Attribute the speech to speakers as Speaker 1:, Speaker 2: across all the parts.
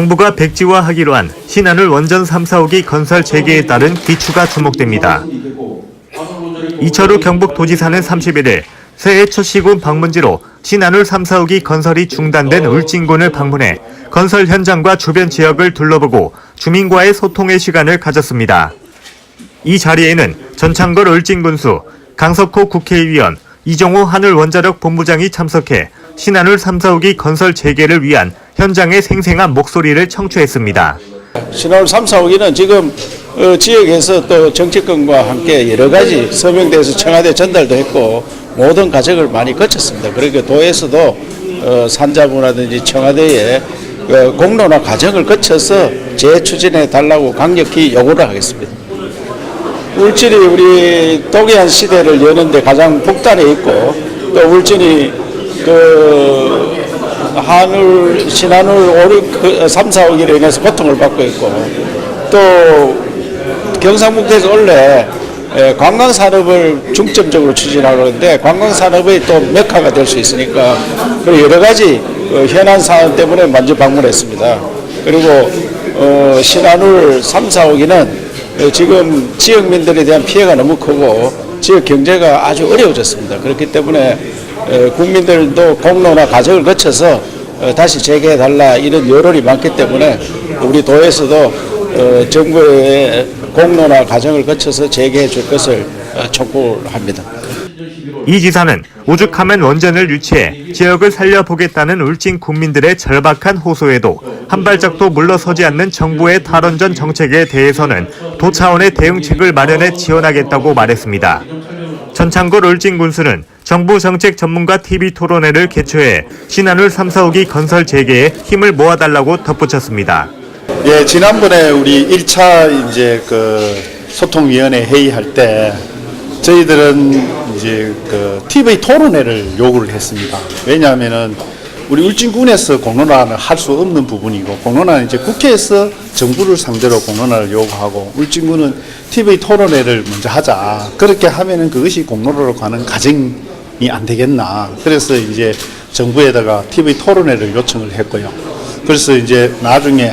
Speaker 1: 정부가 백지화하기로 한 신한울 원전 3, 4호기 건설 재개에 따른 기추가 주목됩니다. 이철우 경북도지사는 31일 새해 첫 시군 방문지로 신한울 3, 4호기 건설이 중단된 울진군을 방문해 건설 현장과 주변 지역을 둘러보고 주민과의 소통의 시간을 가졌습니다. 이 자리에는 전창걸 울진군수, 강석호 국회의원, 이종호 하늘원자력 본부장이 참석해 신한울 3, 4호기 건설 재개를 위한 현장의 생생한 목소리를 청취했습니다.
Speaker 2: 신화울 3, 4호기는 지금 어, 지역에서 또 정치권과 함께 여러 가지 서명돼서 청와대 전달도 했고 모든 과정을 많이 거쳤습니다. 그러니까 도에서도 어, 산자부라든지 청와대에 어, 공론화 과정을 거쳐서 재추진해 달라고 강력히 요구를 하겠습니다. 울진이 우리 동해안 시대를 여는데 가장 북단에 있고 또 울진이 그 한울 신한울 5, 3, 4, 5기로 인해서 고통을 받고 있고 또 경상북도에서 원래 에, 관광 산업을 중점적으로 추진하고 있는데 관광 산업의 또 메카가 될 수 있으니까 그리고 여러 가지 어, 현안 사안 때문에 먼저 방문했습니다. 그리고 어, 신한울 3, 4, 5기는 어, 지금 지역민들에 대한 피해가 너무 크고 지역 경제가 아주 어려워졌습니다. 그렇기 때문에 어, 국민들도 공론화 과정을 거쳐서 어, 다시 재개해 달라 이런 여론이 많기 때문에 우리 도에서도 어, 정부의 공론화 과정을 거쳐서 재개해 줄 것을 어, 촉구합니다.
Speaker 1: 이 지사는 오죽하면 원전을 유치해 지역을 살려보겠다는 울진 국민들의 절박한 호소에도 한 발짝도 물러서지 않는 정부의 탈원전 정책에 대해서는 도 차원의 대응책을 마련해 지원하겠다고 말했습니다. 전창걸 울진 군수는 정부 정책 전문가 TV 토론회를 개최해 신한울 3, 4호기 건설 재개에 힘을 모아달라고 덧붙였습니다.
Speaker 3: 예, 지난번에 우리 1차 이제 그 소통위원회 회의할 때 저희들은 이제 그 TV 토론회를 요구를 했습니다. 왜냐하면은 우리 울진군에서 공론화를 할 수 없는 부분이고 공론화는 이제 국회에서 정부를 상대로 공론화를 요구하고 울진군은 TV 토론회를 먼저 하자. 그렇게 하면은 그것이 공론화로 가는 과정이 안 되겠나. 그래서 이제 정부에다가 TV 토론회를 요청을 했고요. 그래서 이제 나중에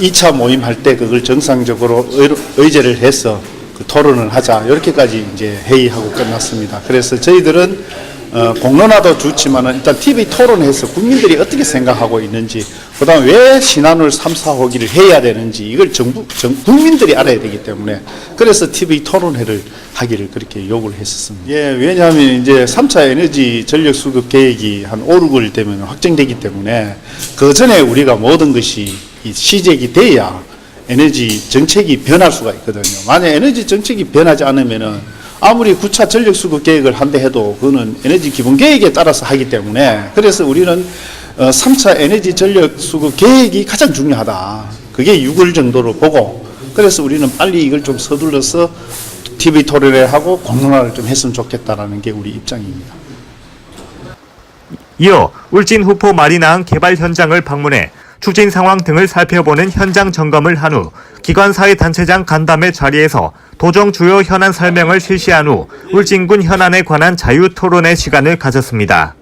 Speaker 3: 2차 모임 할 때 그걸 정상적으로 의- 의제를 해서 그 토론을 하자 이렇게까지 이제 회의하고 끝났습니다. 그래서 저희들은 어, 공론화도 좋지만은 일단 TV 토론해서 국민들이 어떻게 생각하고 있는지 그다음 왜 신한울 3, 4호기를 해야 되는지 이걸 정부 정, 국민들이 알아야 되기 때문에 그래서 TV 토론회를 하기를 그렇게 요구를 했었습니다. 예, 왜냐하면 이제 3차 에너지 전력 수급 계획이 한 5, 6월 되면 확정되기 때문에 그 전에 우리가 모든 것이 이 시작이 돼야 에너지 정책이 변할 수가 있거든요. 만약 에너지 정책이 변하지 않으면은 아무리 9차 전력 수급 계획을 한다 해도 그거는 에너지 기본 계획에 따라서 하기 때문에 그래서 우리는 어, 3차 에너지 전력 수급 계획이 가장 중요하다. 그게 6월 정도로 보고 그래서 우리는 빨리 이걸 좀 서둘러서 TV 토론회 하고 공론화를 좀 했으면 좋겠다라는 게 우리 입장입니다.
Speaker 1: 이어 울진 후포 마리나항 개발 현장을 방문해 추진 상황 등을 살펴보는 현장 점검을 한 후 기관 사회 단체장 간담회 자리에서 도정 주요 현안 설명을 실시한 후 울진군 현안에 관한 자유 토론회 시간을 가졌습니다.